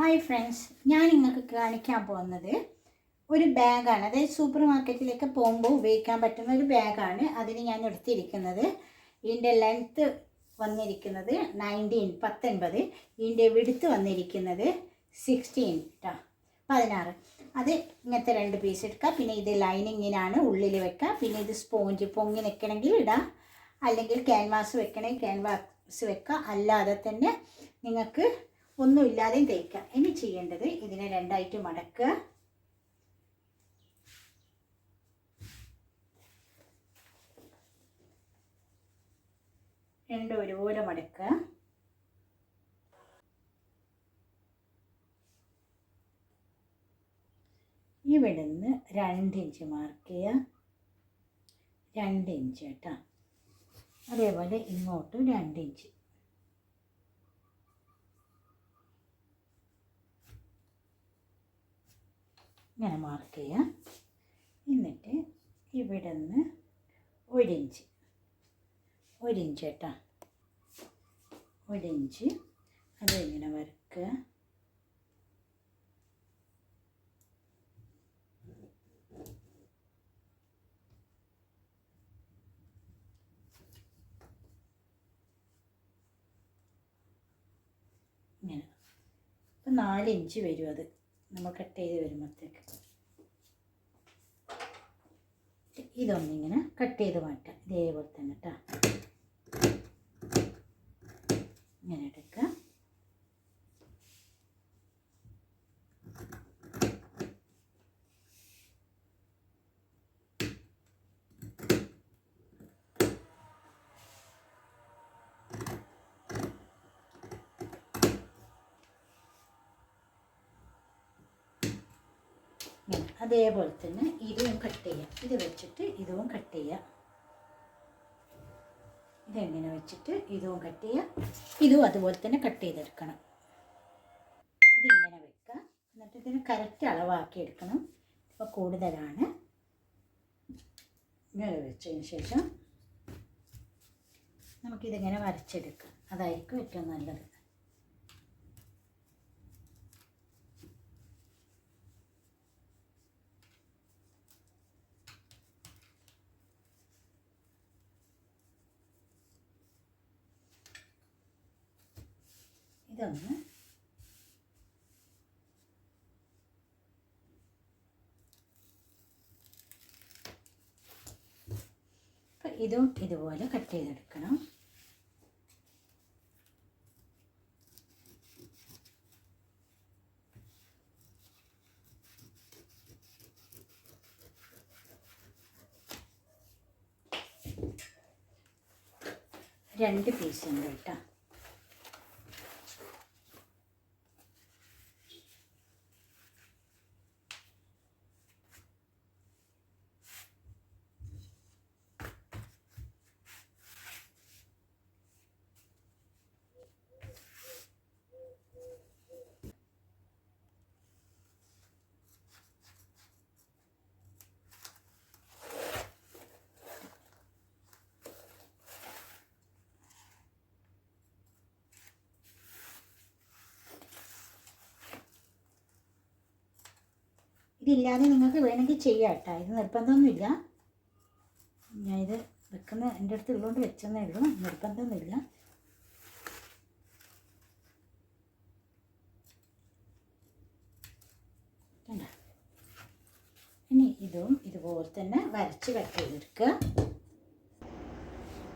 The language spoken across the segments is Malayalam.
ഹായ് ഫ്രണ്ട്സ് ഞാൻ നിങ്ങൾക്ക് കാണിക്കാൻ പോകുന്നത് ഒരു ബാഗാണ്. അതായത് സൂപ്പർ മാർക്കറ്റിലേക്ക് പോകുമ്പോൾ ഉപയോഗിക്കാൻ പറ്റുന്ന ഒരു ബാഗാണ്. അതിന് ഞാൻ എടുത്തിരിക്കുന്നത്. ഇതിന്റെ ലെങ്ത്ത് വന്നിരിക്കുന്നത് നയന്റീൻ പത്തൊൻപത്. ഇതിന്റെ വിടുത്ത് വന്നിരിക്കുന്നത് സിക്സ്റ്റീൻ കേട്ടോ പതിനാറ്. അത് ഇങ്ങനത്തെ രണ്ട് പീസ് എടുക്കുക പിന്നെ ഇത് ലൈനിങ്ങിനാണ് ഉള്ളിൽ വെക്കുക പിന്നെ ഇത് സ്പോഞ്ച് പൊങ്ങി നിൽക്കണമെങ്കിൽ ഇടാം. അല്ലെങ്കിൽ ക്യാൻവാസ് വെക്കണമെങ്കിൽ ക്യാൻവാസ് വെക്കുക അല്ലാതെ തന്നെ നിങ്ങൾക്ക് ഒന്നുമില്ലാതെയും തേക്കാം. ഇനി ചെയ്യേണ്ടത് ഇതിനെ രണ്ടായിട്ട് മടക്കുക. രണ്ടും ഒരുപോലെ മടക്കുക. ഇവിടുന്ന് രണ്ട് ഇഞ്ച് മാർക്ക് ചെയ്യുക രണ്ട് ഇഞ്ച് കേട്ടോ. അതേപോലെ ഇങ്ങോട്ടും രണ്ട് ഇഞ്ച് ഇങ്ങനെ മാർക്ക് ചെയ്യാം. എന്നിട്ട് ഇവിടെ നിന്ന് ഒരിഞ്ച്. ഒരിഞ്ച് കേട്ടോ. ഒരിഞ്ച്. അത് ഇങ്ങനെ വരക്കുക. ഇങ്ങനെ. ഇപ്പം നാല് ഇഞ്ച് വരും അത്. നമ്മൾ കട്ട് ചെയ്ത് വരുമ്പോഴത്തേക്ക്. ഇതൊന്നിങ്ങനെ കട്ട് ചെയ്ത് മാറ്റാം. ഇതേപോലെ തന്നെ കേട്ടോ ഇങ്ങനെ എടുക്കുക അതേപോലെ തന്നെ ഇതും കട്ട് ചെയ്യാം. ഇത് വെച്ചിട്ട് ഇതും കട്ട് ചെയ്യാം. ഇതെങ്ങനെ വെച്ചിട്ട് ഇതും കട്ട് ചെയ്യാം? ഇതും അതുപോലെ തന്നെ കട്ട് ചെയ്തെടുക്കണം. ഇതിങ്ങനെ വെക്കുക. എന്നിട്ട് ഇതിന് കറക്റ്റ് അളവാക്കി എടുക്കണം. ഇപ്പോൾ കൂടുതലാണ്. ഇങ്ങനെ വെച്ചതിന് ശേഷം നമുക്കിതിങ്ങനെ വരച്ചെടുക്കാം. അതായിരിക്കും ഏറ്റവും നല്ലത്. ഇതൊന്ന് അപ്പം ഇതും ഇതുപോലെ കട്ട് ചെയ്തെടുക്കണം. രണ്ട് പീസ് ഉണ്ട് കേട്ടോ. ഇതില്ലാതെ നിങ്ങൾക്ക് വേണമെങ്കിൽ ചെയ്യാം കേട്ടോ. ഇത് നിർബന്ധമൊന്നുമില്ല. ഞാനിത് വെക്കുന്ന എന്റെ അടുത്ത് ഉള്ളതുകൊണ്ട് വെച്ചെന്നേ ഉള്ളൂ. നിർബന്ധമൊന്നുമില്ല? ഇനി ഇതും ഇതുപോലെ തന്നെ വരച്ച് കട്ട് ചെയ്തെടുക്കുക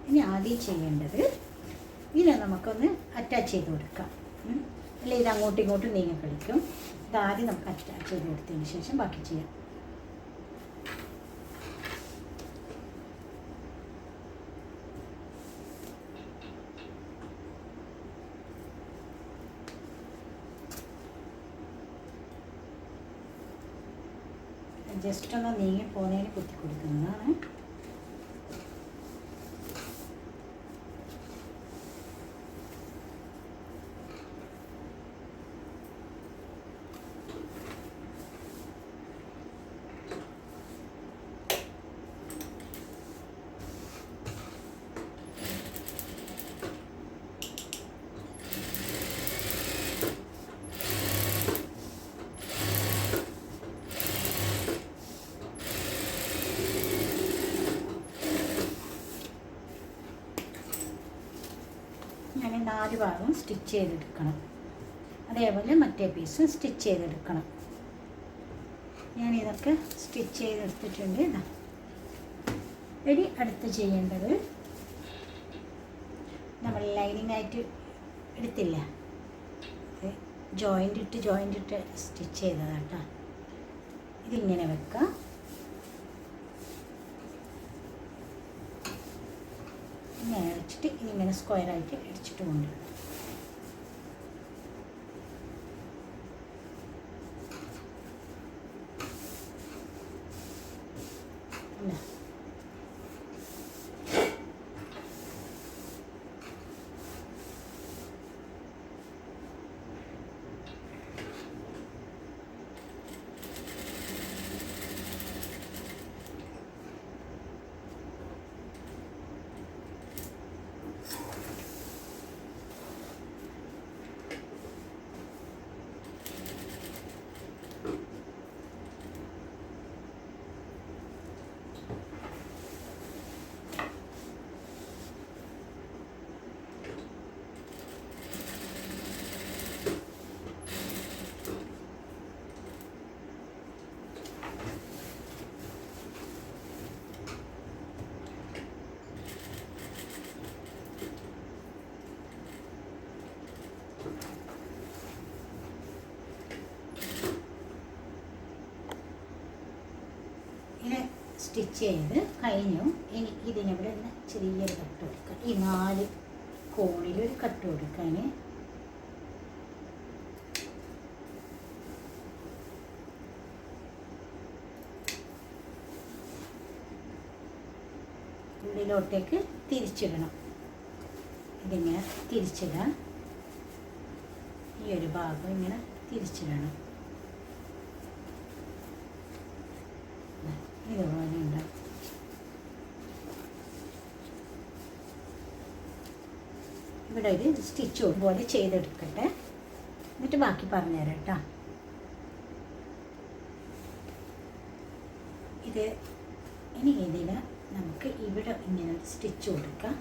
ഇനി ആദ്യം ചെയ്യേണ്ടത് ഇതിനെ നമുക്കൊന്ന് അറ്റാച്ച് ചെയ്ത് കൊടുക്കാം. അല്ലെങ്കിൽ അല്ലെ ഇത് അങ്ങോട്ടും ഇങ്ങോട്ടും നീങ്ങി കളിക്കും. ഇതാദ്യം നമുക്ക് അറ്റാച്ച് ചെയ്ത് കൊടുത്തതിന് ശേഷം ബാക്കി ചെയ്യാം. ജസ്റ്റ് ഒന്ന് നീങ്ങി പോകുന്നതിന് കുത്തി കൊടുക്കുന്നതാണ്. നാല് ഭാഗവും സ്റ്റിച്ച് ചെയ്തെടുക്കണം. അതേപോലെ മറ്റേ പീസും സ്റ്റിച്ച് ചെയ്തെടുക്കണം. ഞാൻ ഇതൊക്കെ സ്റ്റിച്ച് ചെയ്തെടുത്തിട്ടുണ്ട്. ഇതാ. ഇനി അടുത്ത് ചെയ്യേണ്ടത് നമ്മൾ ലൈനിങ് ആയിട്ട് എടുത്തില്ല. ജോയിന്റ് ഇട്ട് ജോയിന്റ് ഇട്ട് സ്റ്റിച്ച് ചെയ്തതാട്ടോ. ഇതിങ്ങനെ വെക്കാം ഇങ്ങനെ ഇതിങ്ങനെ സ്ക്വയറായിട്ട് അടിച്ചിട്ട് കൊണ്ടുവരണം ഇല്ല. ഇങ്ങനെ സ്റ്റിച്ച് ചെയ്ത് കഴിഞ്ഞു ഇനി ഇതിനിവിടെ ഒന്ന് ചെറിയൊരു കട്ട് കൊടുക്കാം. ഈ നാല് കോണിലൊരു കട്ട് കൊടുക്കാൻ ഉള്ളിലോട്ടേക്ക് തിരിച്ചിടണം. ഇതിങ്ങനെ തിരിച്ചിടാം. ഈ ഒരു ഭാഗം ഇങ്ങനെ തിരിച്ചിടണം. ഇതുപോലെ ഇവിടെ ഒരു സ്റ്റിച്ച് പോലെ ചെയ്തെടുക്കട്ടെ. എന്നിട്ട് ബാക്കി പറഞ്ഞുതരാം കേട്ടോ. ഇത് ഇനി ഇതിന് നമുക്ക് ഇവിടെ ഇങ്ങനെ സ്റ്റിച്ച് കൊടുക്കാം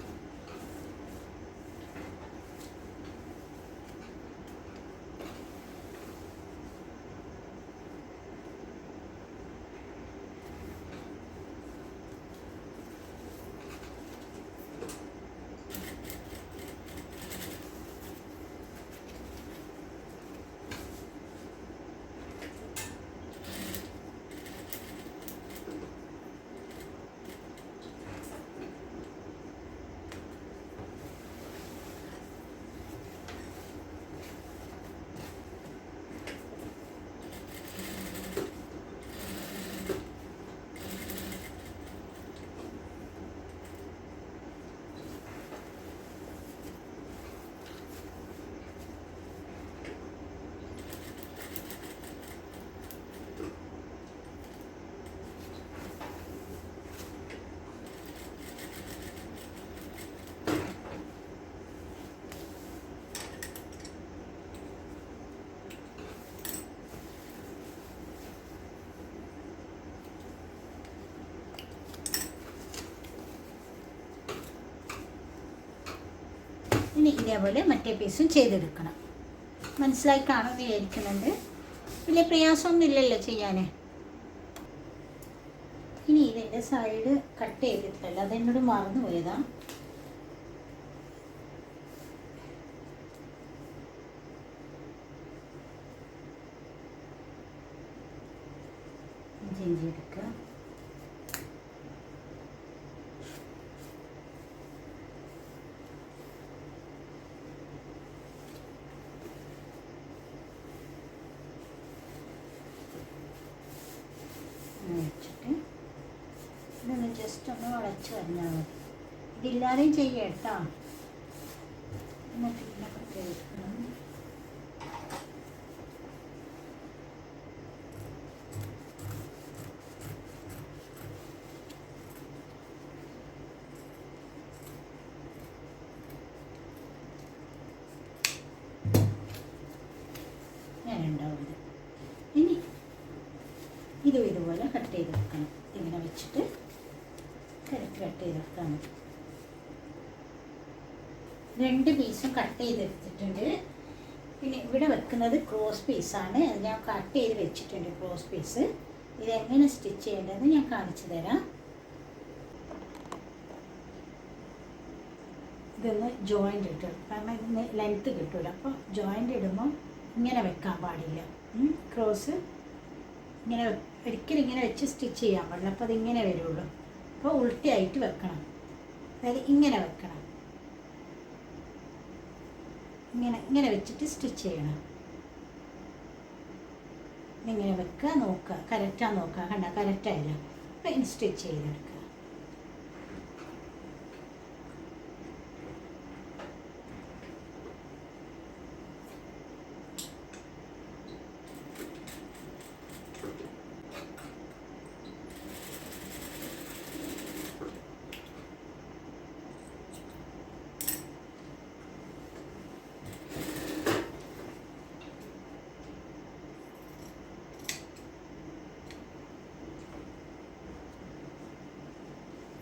ഇനി ഇതേപോലെ മറ്റേ പീസും ചെയ്തെടുക്കണം. മനസ്സിലായി കാണുമെന്ന് വിചാരിക്കുന്നുണ്ട്. വലിയ പ്രയാസമൊന്നും ഇല്ലല്ലോ ചെയ്യാൻ ഇനി ഇതിന്റെ സൈഡ് കട്ട് ചെയ്തിട്ടല്ല അതെന്നോട് മറന്നു പോയതാ ഇഞ്ചി എടുക്കുക അങ്ങനെ വെച്ചിട്ട് ഇതൊന്ന് ജസ്റ്റ് ഒന്ന് വളച്ച് വന്നാൽ മതി. ഇതില്ലാതെയും ചെയ്യാം കേട്ടോ. ഇതുപോലെ കട്ട് ചെയ്ത് വെക്കണം. ഇങ്ങനെ വെച്ചിട്ട് കട്ട് ചെയ്ത് രണ്ട് പീസും കട്ട് ചെയ്തെടുത്തിട്ടുണ്ട്. പിന്നെ ഇവിടെ വെക്കുന്നത് ക്രോസ് പീസാണ് അത് ഞാൻ കട്ട് ചെയ്ത് വെച്ചിട്ടുണ്ട് ക്രോസ് പീസ് ഇതെങ്ങനെ സ്റ്റിച്ച് ചെയ്യേണ്ടതെന്ന് ഞാൻ കാണിച്ചു തരാം. ഇതൊന്ന് ജോയിന്റ് ഇട്ട് കാരണം ഇതിന് ലെങ്ത്ത് കിട്ടൂല. അപ്പോൾ ജോയിന്റ് ഇടുമ്പോൾ ഇങ്ങനെ വെക്കാൻ പാടില്ല. ക്രോസ് ഇങ്ങനെ ഒരിക്കലും ഇങ്ങനെ വെച്ച് സ്റ്റിച്ച് ചെയ്യാൻ പാടില്ല. അപ്പോൾ അതിങ്ങനെ വരുള്ളൂ. അപ്പോൾ ഉൾട്ടിയായിട്ട് വെക്കണം. അതായത് ഇങ്ങനെ വെക്കണം. ഇങ്ങനെ ഇങ്ങനെ വെച്ചിട്ട് സ്റ്റിച്ച് ചെയ്യണം. ഇങ്ങനെ വെക്കുക നോക്കുക. കറക്റ്റാന്ന് നോക്കുക. കണ്ട കറക്റ്റായില്ല അപ്പോൾ ഇനി സ്റ്റിച്ച് ചെയ്തെടുക്കുക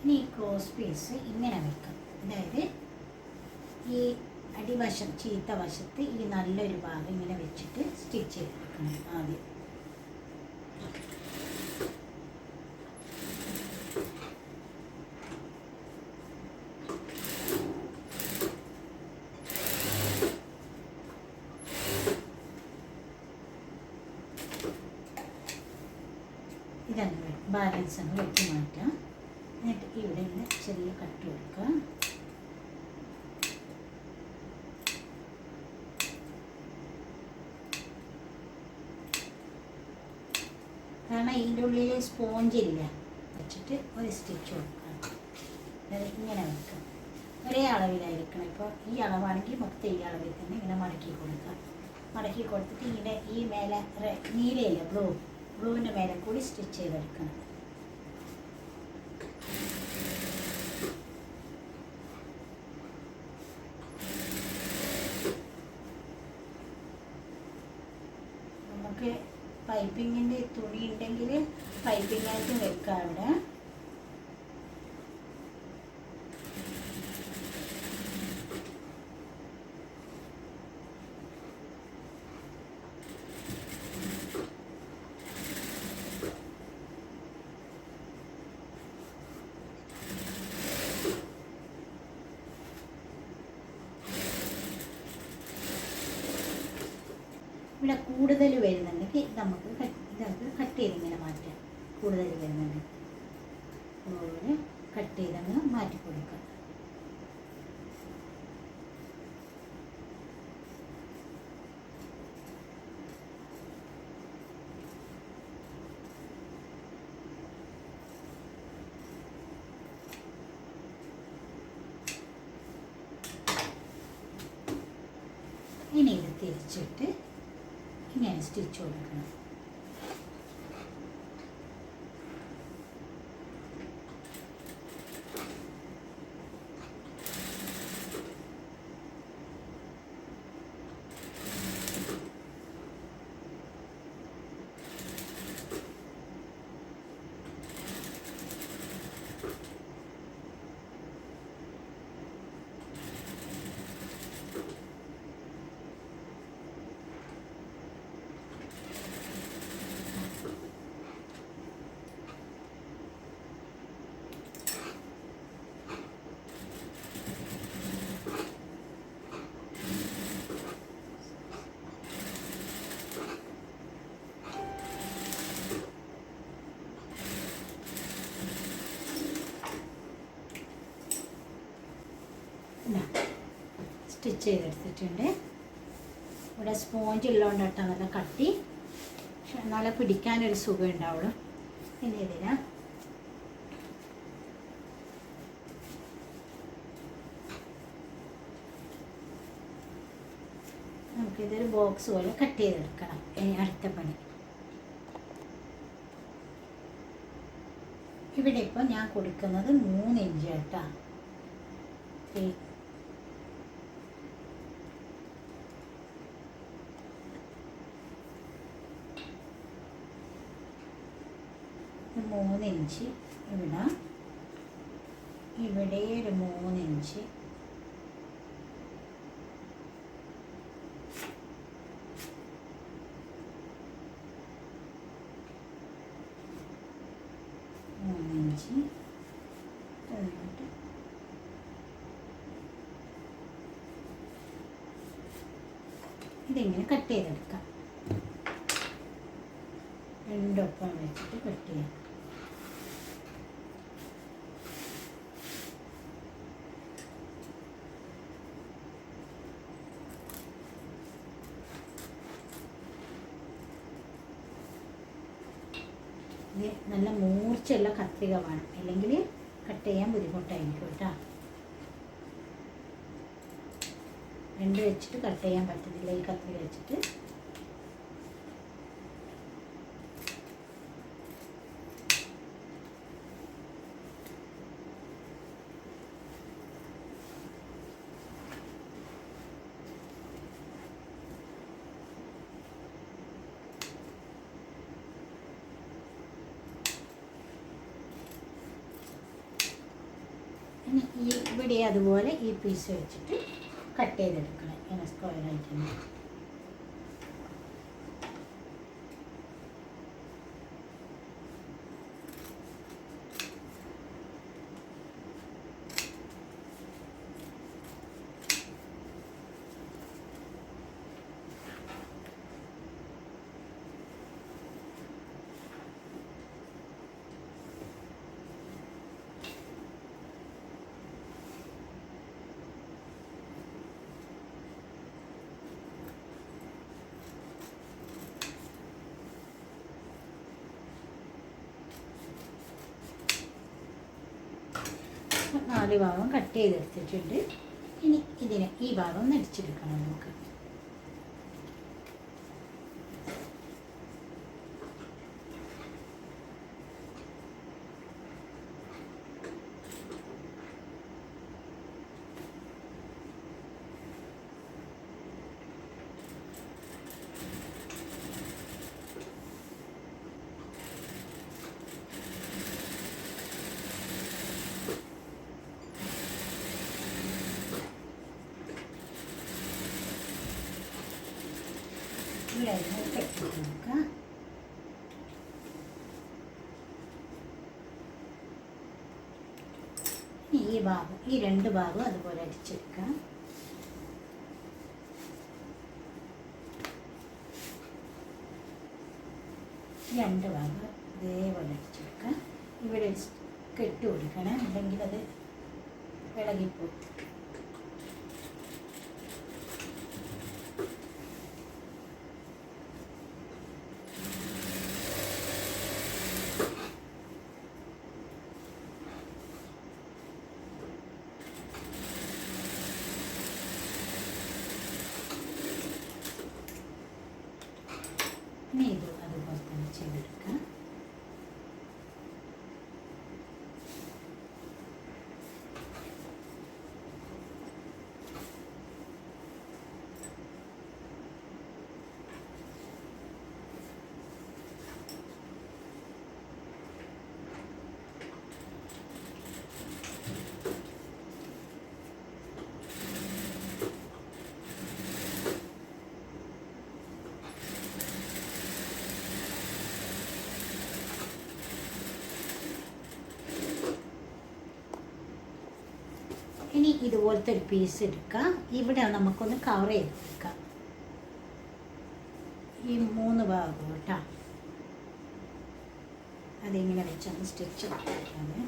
ഇനി ഈ ക്രോസ് പീസ് ഇങ്ങനെ വെക്കാം. അതായത് ഈ അടിവശം ചീത്ത വശത്ത് ഈ നല്ലൊരു ഭാഗം ഇങ്ങനെ വെച്ചിട്ട് സ്റ്റിച്ച് ചെയ്തെടുക്കണം ആദ്യം. ഇതങ്ങനെ ബാലൻസ് അങ്ങ് മാറ്റാം. ചെറിയ കട്ട് കൊടുക്കുക കാരണം ഇതിന്റെ ഉള്ളിൽ സ്പോഞ്ച് ഇല്ല. വെച്ചിട്ട് ഒരു സ്റ്റിച്ച് അതായത് ഇങ്ങനെ വെക്കുക ഒരേ അളവിലായിരിക്കണം ഇപ്പോൾ ഈ അളവാണെങ്കിൽ മൊത്തം ഈ അളവിൽ തന്നെ ഇങ്ങനെ മടക്കി കൊടുക്കാം. മടക്കി കൊടുത്തിട്ട് ഇങ്ങനെ ഈ മേലെ നീലയില്ല ബ്ലൂ ബ്ലൂവിന്റെ മേലെ കൂടി സ്റ്റിച്ച് ചെയ്തെടുക്കണം. പൈപ്പിങ്ങായിട്ട് വെക്കാം അവിടെ. ഇവിടെ കൂടുതൽ വരുന്നുണ്ടെങ്കിൽ നമുക്ക് ഇതൊക്കെ കട്ട് ചെയ്ത് ഇങ്ങനെ മാറ്റാം. കൂടുതൽ വരുന്നുണ്ട്. അതുപോലെ കട്ട് ചെയ്തങ്ങ് മാറ്റി കൊടുക്കുക. ഇനി ഇത് തിരിച്ചിട്ട് ഇങ്ങനെ സ്റ്റിച്ച് കൊടുക്കണം. സ്റ്റിച്ച് ചെയ്തെടുത്തിട്ടുണ്ട്. ഇവിടെ സ്പോഞ്ച് ഉള്ളതുകൊണ്ട് കേട്ടോ നല്ല കട്ടി. പക്ഷെ നല്ല പിടിക്കാനൊരു സുഖം ഉണ്ടാവുള്ളൂ പിന്നെ ഇതിന്. നമുക്കിതൊരു ബോക്സ് പോലെ കട്ട് ചെയ്തെടുക്കണം. ഇനി അടുത്ത പണി. ഇവിടെ ഇപ്പോൾ ഞാൻ കൊടുക്കുന്നത് മൂന്ന് ഇഞ്ച് കേട്ടോ. മൂന്നിഞ്ച് ഇവിടെ. ഇവിടെ ഒരു മൂന്ന് ഇഞ്ച് മൂന്നിഞ്ച്. ഇതിങ്ങനെ കട്ട് ചെയ്തെടുക്കാം? രണ്ടൊപ്പം വെച്ചിട്ട് കട്ട് ചെയ്യാം. നല്ല മൂർച്ചയുള്ള കത്രിക വേണം അല്ലെങ്കിൽ കട്ട് ചെയ്യാൻ ബുദ്ധിമുട്ടായിരിക്കും കേട്ടോ. രണ്ട് വെച്ചിട്ട് കട്ട് ചെയ്യാൻ പറ്റത്തില്ല ഈ കത്രിക വെച്ചിട്ട് ഇനി ഇവിടെ അതുപോലെ ഈ പീസ് വെച്ചിട്ട് കട്ട് ചെയ്തെടുക്കണം. ഇങ്ങനെ സ്ക്വയർ നാല് ഭാഗം കട്ട് ചെയ്തെടുത്തിട്ടുണ്ട്. ഇനി ഇതിനെ ഈ ഭാഗം നടിച്ചെടുക്കണം നമുക്ക് ഇവിടെ കട്ട് ചെയ്ത് നോക്കാം ഇനി ഈ ഭാഗം ഈ രണ്ട് ഭാഗവും അതുപോലെ അടിച്ചെടുക്കാം. രണ്ട് ഭാഗം ഇതേപോലെ അടിച്ചെടുക്കാം. ഇവിടെ കെട്ടി കൊടുക്കണം. അല്ലെങ്കിൽ അത് ഇളകിപ്പോകും ഇനി ഇത് അതുപോലെ തന്നെ ചെയ്തെടുക്കാം ഇനി ഇതുപോലത്തെ ഒരു പീസ് എടുക്കുക ഇവിടെ നമുക്കൊന്ന് കവർ ചെയ്ത് കൊടുക്കാം ഈ മൂന്ന് ഭാഗം കേട്ടോ. അതിങ്ങനെ വെച്ചാണ് സ്റ്റിച്ച് കൊടുക്കാതെ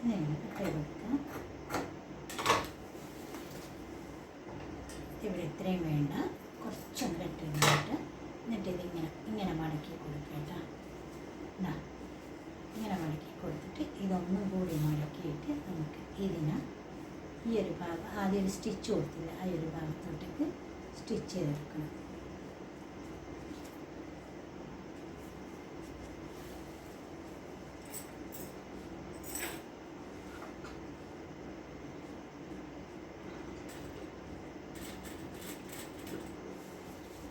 ഇങ്ങനെ കട്ട് ചെയ്ത് കൊടുക്കാം ഇവിടെ ഇത്രയും വേണ്ട കുറച്ചൊന്ന് കട്ട് ചെയ്തിട്ട് എന്നിട്ട് ഇതിങ്ങനെ ഇങ്ങനെ മടക്കി കൊടുക്കേട്ടാ ഇതാ ഇങ്ങനെ മടക്കി കൊടുത്തിട്ട് ഇതൊന്നും കൂടി മടക്കിയിട്ട് നമുക്ക് ഇതിന് ഈ ഒരു ഭാഗം ആദ്യം സ്റ്റിച്ച് കൊടുത്തില്ല. ആ ഒരു ഭാഗത്തോട്ടേക്ക് സ്റ്റിച്ച് ചെയ്തെടുക്കണം.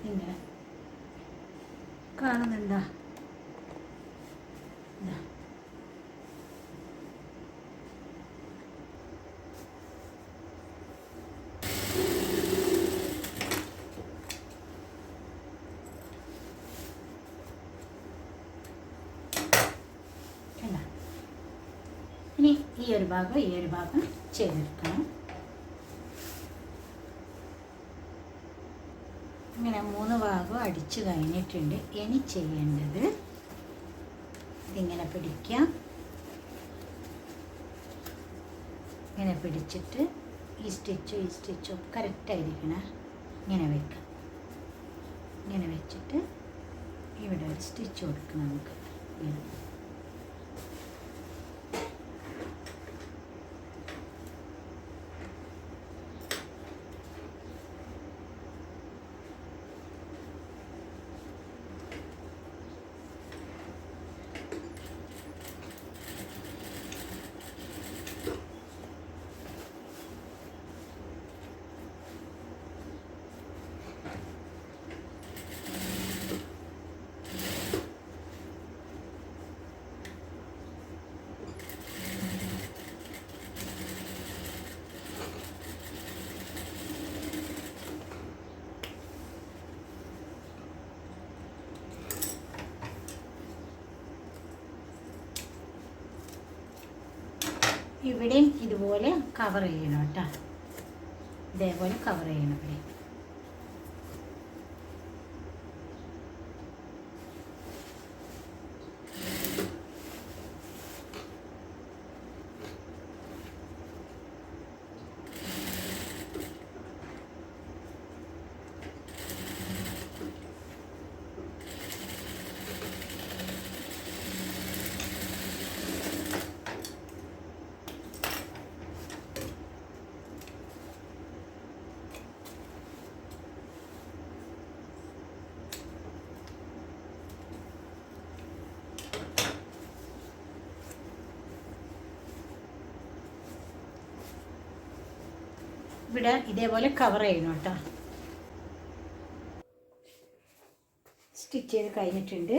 ഇങ്ങനെ. കാണുന്നുണ്ടോ ഇതാ ഈ ഒരു ഭാഗം ഈ ഒരു ഭാഗം ചെയ്തെടുക്കണം ഇങ്ങനെ മൂന്ന് ഭാഗം അടിച്ചു കഴിഞ്ഞിട്ടുണ്ട്. ഇനി ചെയ്യേണ്ടത് ഇതിങ്ങനെ പിടിക്കാം. ഇങ്ങനെ പിടിച്ചിട്ട് ഈ സ്റ്റിച്ചും ഈ സ്റ്റിച്ചും കറക്റ്റായിരിക്കണം ഇങ്ങനെ വെക്കാം. ഇങ്ങനെ വെച്ചിട്ട് ഇവിടെ ഒരു സ്റ്റിച്ച് കൊടുക്കണം നമുക്ക്. ഇങ്ങനെ. ഇവിടെയും ഇതുപോലെ കവർ ചെയ്യണം കേട്ടോ. ഇതേപോലെ കവർ ചെയ്യണം ഇവിടെ. ഇവിടെ ഇതേപോലെ കവർ ചെയ്യണം കേട്ടോ. സ്റ്റിച്ച് ചെയ്ത് കഴിഞ്ഞിട്ടുണ്ട്.